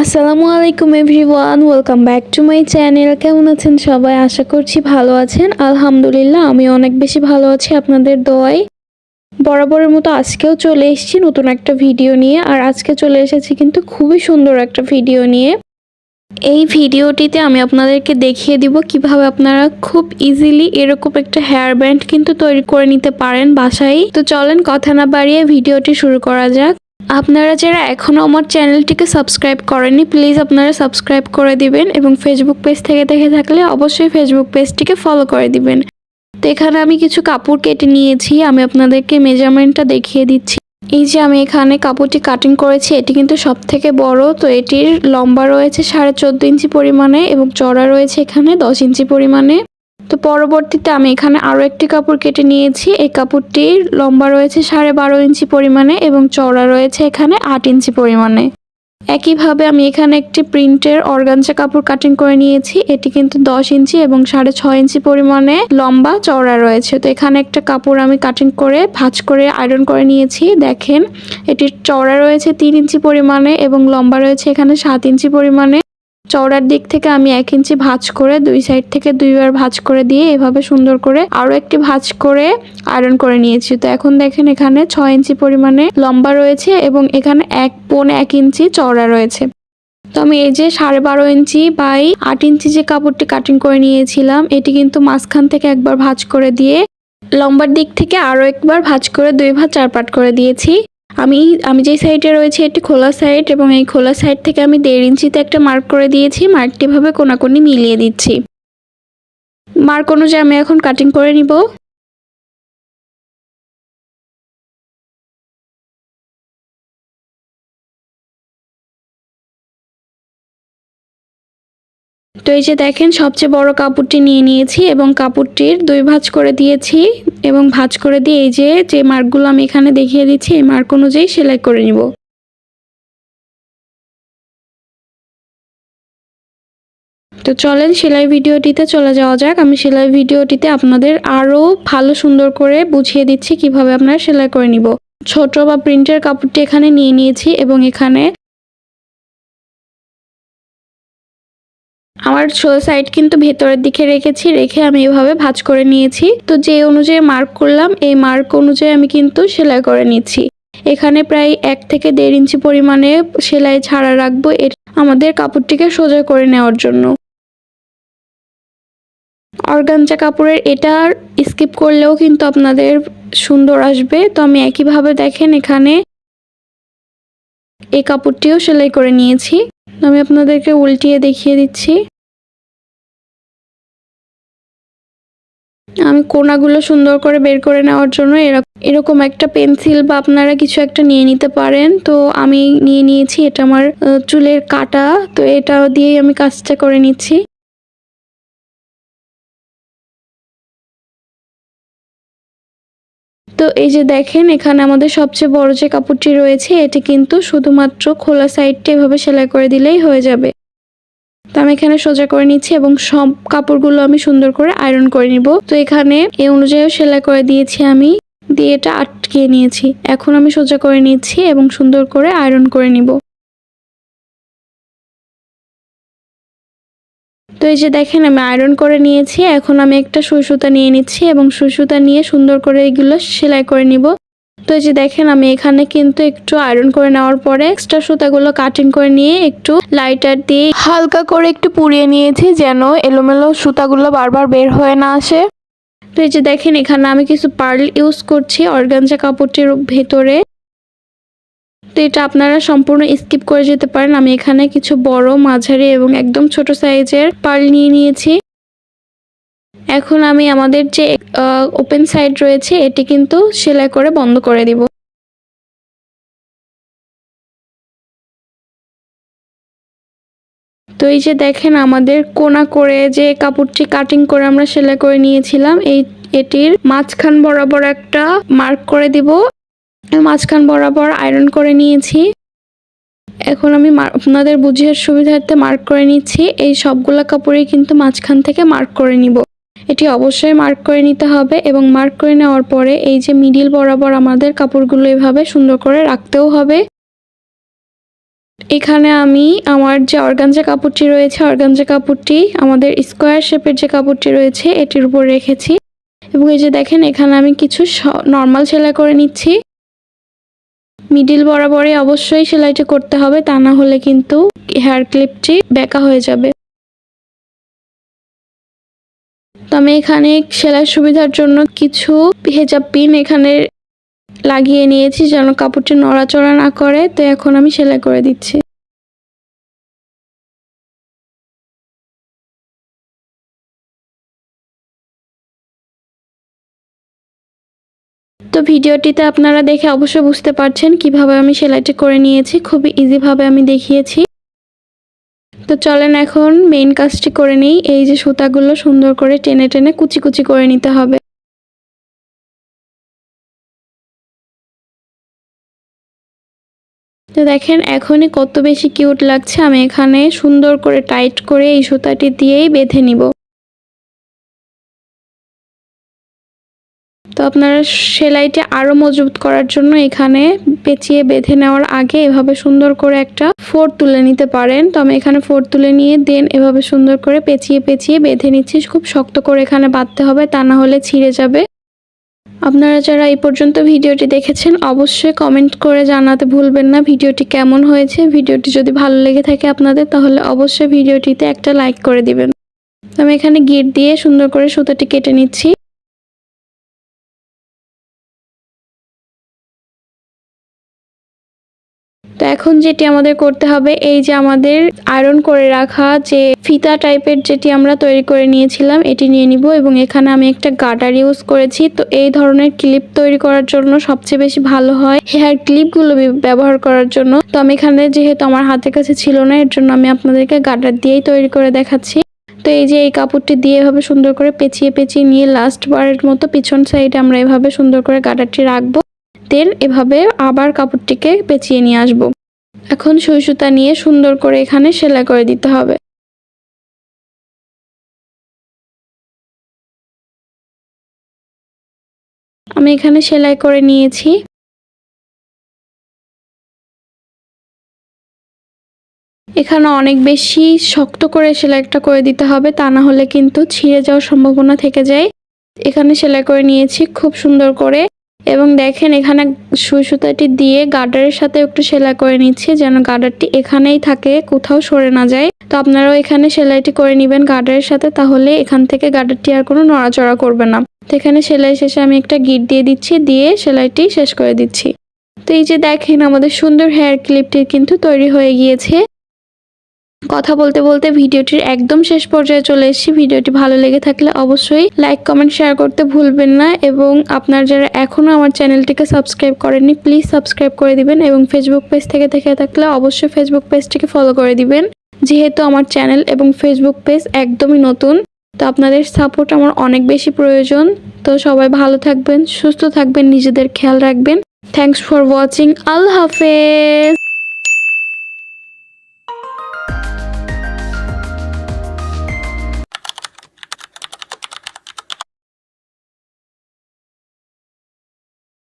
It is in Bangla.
আসসালামু আলাইকুম everyone. Welcome back to my channel. কেমন আছেন সবাই? আশা করছি ভালো আছেন। আলহামদুলিল্লাহ আমি অনেক বেশি ভালো আছি আপনাদের দোয়ায়। বরাবরের মতো আজকেও চলে এসেছি নতুন একটা ভিডিও নিয়ে। আর আজকে চলে এসেছি কিন্তু খুবই সুন্দর একটা ভিডিও নিয়ে। এই ভিডিওটিতে আমি আপনাদেরকে দেখিয়ে দিব কীভাবে আপনারা খুব ইজিলি এরকম একটা হেয়ার ব্যান্ড কিন্তু তৈরি করে নিতে পারেন বাসায়। তো চলেন, কথা না বাড়িয়ে ভিডিওটি শুরু করা যাক। আপনারা যারা এখনও আমার চ্যানেলটিকে সাবস্ক্রাইব করেননি প্লিজ আপনারা সাবস্ক্রাইব করে দিবেন এবং ফেসবুক পেজ থেকে দেখে থাকলে অবশ্যই ফেসবুক পেজটিকে ফলো করে দিবেন। তো এখানে আমি কিছু কাপড় কেটে নিয়েছি, আমি আপনাদেরকে মেজারমেন্টটা দেখিয়ে দিচ্ছি। এই যে আমি এখানে কাপড়টি কাটিং করেছি, এটি কিন্তু সব থেকে বড়, তো এটির লম্বা রয়েছে সাড়ে চোদ্দ ইঞ্চি পরিমাণে এবং চড়া রয়েছে এখানে দশ ইঞ্চি পরিমাণে। তো পরবর্তীতে আমি এখানে আরও একটি কাপড় কেটে নিয়েছি। এই কাপড়টির লম্বা রয়েছে সাড়ে বারো ইঞ্চি পরিমাণে এবং চওড়া রয়েছে এখানে আট ইঞ্চি পরিমাণে। একইভাবে আমি এখানে একটি প্রিন্টের অর্গানজা কাপড় কাটিং করে নিয়েছি। এটি কিন্তু দশ ইঞ্চি এবং সাড়ে ছয় ইঞ্চি পরিমাণে লম্বা, চওড়া রয়েছে। তো এখানে একটা কাপড় আমি কাটিং করে, ভাঁজ করে, আয়রন করে নিয়েছি। দেখেন, এটির চওড়া রয়েছে তিন ইঞ্চি পরিমাণে এবং লম্বা রয়েছে এখানে সাত ইঞ্চি পরিমাণে। চওড়ার দিক থেকে আমি এক ইঞ্চি ভাঁজ করে দুই সাইড থেকে দুইবার ভাঁজ করে দিয়ে এভাবে সুন্দর করে আরও একটি ভাঁজ করে আয়রন করে নিয়েছি। তো এখন দেখেন এখানে ছয় ইঞ্চি পরিমাণে লম্বা রয়েছে এবং এখানে এক পোন এক ইঞ্চি চওড়া রয়েছে। তো আমি এই যে সাড়ে বারো ইঞ্চি বাই আট ইঞ্চি যে কাপড়টি কাটিং করে নিয়েছিলাম, এটি কিন্তু মাঝখান থেকে একবার ভাঁজ করে দিয়ে লম্বার দিক থেকে আরও একবার ভাঁজ করে দুই ভাঁজ চার পাট করে দিয়েছি। আমি আমি যে সাইডে রয়েছে এটি খোলা সাইড এবং এই খোলা সাইড থেকে আমি দেড় ইঞ্চিতে একটা মার্ক করে দিয়েছি। মার্কটি ভাবে কোনাকুনি মিলিয়ে দিচ্ছি। মার্ক অনুযায়ী আমি এখন কাটিং করে নিব। তো এই যে দেখেন, সবচেয়ে বড় কাপড়টি নিয়ে নিয়েছি এবং কাপড়টির দুই ভাঁজ করে দিয়েছি। এবং ভাঁজ করে দিয়ে এই যে যে মার্কগুলো আমি এখানে দেখিয়ে দিচ্ছি, এই মার্ক অনুযায়ী সেলাই করে নিব। তো চলেন সেলাই ভিডিওটিতে চলে যাওয়া যাক। আমি সেলাই ভিডিওটিতে আপনাদের আরও ভালো সুন্দর করে বুঝিয়ে দিচ্ছি কীভাবে আপনারা সেলাই করে নিব। ছোট বা প্রিন্টের কাপড়টি এখানে নিয়ে নিয়েছি এবং এখানে আমার সাইড কিন্তু ভেতরের দিকে রেখেছি, রেখে আমি এভাবে ভাজ করে নিয়েছি। তো যে অনুযায়ী মার্ক করলাম, এই মার্ক অনুযায়ী আমি কিন্তু সেলাই করে নিচ্ছি। এখানে প্রায় এক থেকে দেড় ইঞ্চি পরিমাণে সেলাই ছাড়া রাখব এর আমাদের কাপড়টিকে সোজা করে নেওয়ার জন্য। অর্গানজা কাপড়ের এটা স্কিপ করলেও কিন্তু আপনাদের সুন্দর আসবে। তো আমি একইভাবে দেখেন এখানে এই কাপড়টিও সেলাই করে নিয়েছি। আমি আপনাদেরকে উল্টিয়ে দেখিয়ে দিচ্ছি। আমি কোনাগুলো সুন্দর করে বের করে নেওয়ার জন্য এরকম একটা পেন্সিল বা আপনারা কিছু একটা নিয়ে নিতে পারেন। তো আমি নিয়ে নিয়েছি, এটা আমার চুলের কাটা। তো এটা দিয়েই আমি কাজটা করে নিচ্ছি। তো এই যে দেখেন, এখানে আমাদের সবচেয়ে বড় যে কাপড়টি রয়েছে, এটি কিন্তু শুধুমাত্র খোলা সাইডটা এভাবে সেলাই করে দিলেই হয়ে যাবে। তো আমি এখানে সোজা করে নিচ্ছি এবং সব কাপড়গুলো আমি সুন্দর করে আয়রন করে নিব। তো এখানে এই অনুযায়ী সেলাই করে দিয়েছি আমি। দিয়ে এটা আটকিয়ে নিয়েছি। এখন আমি সোজা করে নিচ্ছি এবং সুন্দর করে আয়রন করে নিব। তো এই যে দেখেন, আমি আয়রন করে নিয়েছি। এখন আমি একটা সুই সুতা নিয়ে নিচ্ছি এবং সুই সুতা নিয়ে সুন্দর করে এগুলো সেলাই করে নিব। তো এই যে দেখেন, আমি এখানে কিন্তু একটু আয়রন করে নেওয়ার পরে এক্সট্রা সুতাগুলো কাটিং করে নিয়ে একটু লাইটার দিয়ে হালকা করে একটু পুড়িয়ে নিয়েছি যেন এলোমেলো সুতাগুলো বারবার বের হয়ে না আসে। তো এই যে দেখেন, এখানে আমি কিছু পার্ল ইউজ করছি অর্গানজা কাপড়টির ভেতরে। তো এটা আপনারা সম্পূর্ণ স্কিপ করে যেতে পারেন। আমি এখানে কিছু বড় মাঝারি এবং একদম ছোট সাইজের পার্ল নিয়ে নিয়েছি। এখন আমি আমাদের যে ওপেন সাইড রয়েছে, এটি কিন্তু সেলাই করে বন্ধ করে দিব। তো এই যে দেখেন, আমাদের কোনা করে যে কাপড়টি কাটিং করে আমরা সেলাই করে নিয়েছিলাম, এই, এটির মাঝখান বরাবর একটা মার্ক করে দিব। মাঝখান বরাবর আয়রন করে নিয়েছি। এখন আমি আপনাদের বুঝিয়ে সুবিধার্থে মার্ক করে নিচ্ছি। এই সবগুলো কাপড়ই কিন্তু মাঝখান থেকে মার্ক করে নিব। এটি অবশ্যই মার্ক করে নিতে হবে এবং মার্ক করে নেওয়ার পরে এই যে মিডিল বরাবর আমাদের কাপড়গুলো এভাবে সুন্দর করে রাখতেও হবে। এখানে আমি আমার যে অর্গানজা কাপড়টি রয়েছে, অর্গানজা কাপড়টি, আমাদের স্কোয়ার শেপের যে কাপড়টি রয়েছে, এটির উপর রেখেছি। এবং এই যে দেখেন, এখানে আমি কিছু নর্মাল সেলাই করে নিচ্ছি। মিডিল বরাবরে অবশ্যই সেলাইটি করতে হবে, তা না হলে কিন্তু হেয়ার ক্লিপটি বেঁকা হয়ে যাবে। তো আমি এখানে সেলাই সুবিধার জন্য কিছু হেজাব পিন এখানে লাগিয়ে নিয়েছি যেন কাপড়টি নড়াচড়া না করে। তো এখন আমি সেলাই করে দিচ্ছি। তো ভিডিওটিতে আপনারা দেখে অবশ্যই বুঝতে পারছেন কীভাবে আমি সেলাইটি করে নিয়েছি। খুবই ইজিভাবে আমি দেখিয়েছি। তো চলেন এখন মেইন কাজটি করে নিই। এই যে সুতাগুলো সুন্দর করে টেনে টেনে কুচি কুচি করে নিতে হবে। তো দেখেন, এখনই কত বেশি কিউট লাগছে। আমি এখানে সুন্দর করে টাইট করে এই সুতাটি দিয়েই বেঁধে নিব। তো আপনারা সেলাইটি আরও মজবুত করার জন্য এখানে পেঁচিয়ে বেঁধে নেওয়ার আগে এভাবে সুন্দর করে একটা ফোর তুলে নিতে পারেন। তো আমি এখানে ফোর তুলে নিয়ে দেন এভাবে সুন্দর করে পেঁচিয়ে পেঁচিয়ে বেঁধে নিচ্ছি। খুব শক্ত করে এখানে বাঁধতে হবে, তা না হলে ছিঁড়ে যাবে। আপনারা যারা এই পর্যন্ত ভিডিওটি দেখেছেন, অবশ্যই কমেন্ট করে জানাতে ভুলবেন না ভিডিওটি কেমন হয়েছে। ভিডিওটি যদি ভালো লেগে থাকে আপনাদের, তাহলে অবশ্যই ভিডিওটিতে একটা লাইক করে দিবেন। আমি এখানে গিট দিয়ে সুন্দর করে সুতোটি কেটে নিচ্ছি। এখন যেটি আমাদের করতে হবে, এই যে আমাদের আয়রন করে রাখা যে ফিতা টাইপের যেটি আমরা তৈরি করে নিয়েছিলাম, এটি নিয়ে নিব এবং এখানে আমি একটা গার্ডার ইউজ করেছি। তো এই ধরনের ক্লিপ তৈরি করার জন্য সবচেয়ে বেশি ভালো হয় হেয়ার ক্লিপগুলো ব্যবহার করার জন্য। তো আমি এখানে যেহেতু আমার হাতের কাছে ছিল না, এর জন্য আমি আপনাদেরকে গার্ডার দিয়েই তৈরি করে দেখাচ্ছি। তো এই যে এই কাপড়টি দিয়ে এভাবে সুন্দর করে পেঁচিয়ে পেঁচিয়ে নিয়ে লাস্ট বারের মতো পিছন সাইডে আমরা এভাবে সুন্দর করে গার্ডারটি রাখব। দেন এভাবে আবার কাপড়টিকে পেঁচিয়ে নিয়ে আসব। এখন সুই সুতা নিয়ে সুন্দর করে এখানে সেলাই করে দিতে হবে। আমি এখানে সেলাই করে নিয়েছি। এখানে অনেক বেশি শক্ত করে সেলাইটা করে দিতে হবে, তা না হলে কিন্তু ছিঁড়ে যাওয়ার সম্ভাবনা থেকে যায়। এখানে সেলাই করে নিয়েছি খুব সুন্দর করে। এবং দেখেন এখানে সুই সুতাটি দিয়ে গার্ডারের সাথে একটু সেলাই করে নিচ্ছি যেন গার্ডারটি এখানেই থাকে, কোথাও সরে না যায়। তো আপনারাও এখানে সেলাইটি করে নেবেন গার্ডারের সাথে, তাহলে এখান থেকে গার্ডারটি আর কোনো নড়াচড়া করবে না। তো এখানে সেলাই শেষে আমি একটা গিট দিয়ে দিচ্ছি, দিয়ে সেলাইটি শেষ করে দিচ্ছি। তো এই যে দেখেন আমাদের সুন্দর হেয়ার ক্লিপটি কিন্তু তৈরি হয়ে গিয়েছে। কথা বলতে বলতে ভিডিওটির একদম শেষ পর্যায়ে চলে এসেছি। ভিডিওটি ভালো লেগে থাকলে অবশ্যই লাইক কমেন্ট শেয়ার করতে ভুলবেন না এবং আপনার যারা এখনও আমার চ্যানেলটিকে সাবস্ক্রাইব করেননি প্লিজ সাবস্ক্রাইব করে দিবেন এবং ফেসবুক পেজ থেকে দেখে থাকলে অবশ্যই ফেসবুক পেজটিকে ফলো করে দিবেন। যেহেতু আমার চ্যানেল এবং ফেসবুক পেজ একদমই নতুন, তো আপনাদের সাপোর্ট আমার অনেক বেশি প্রয়োজন। তো সবাই ভালো থাকবেন, সুস্থ থাকবেন, নিজেদের খেয়াল রাখবেন। থ্যাংকস ফর ওয়াচিং আল্লাহ হাফেজ!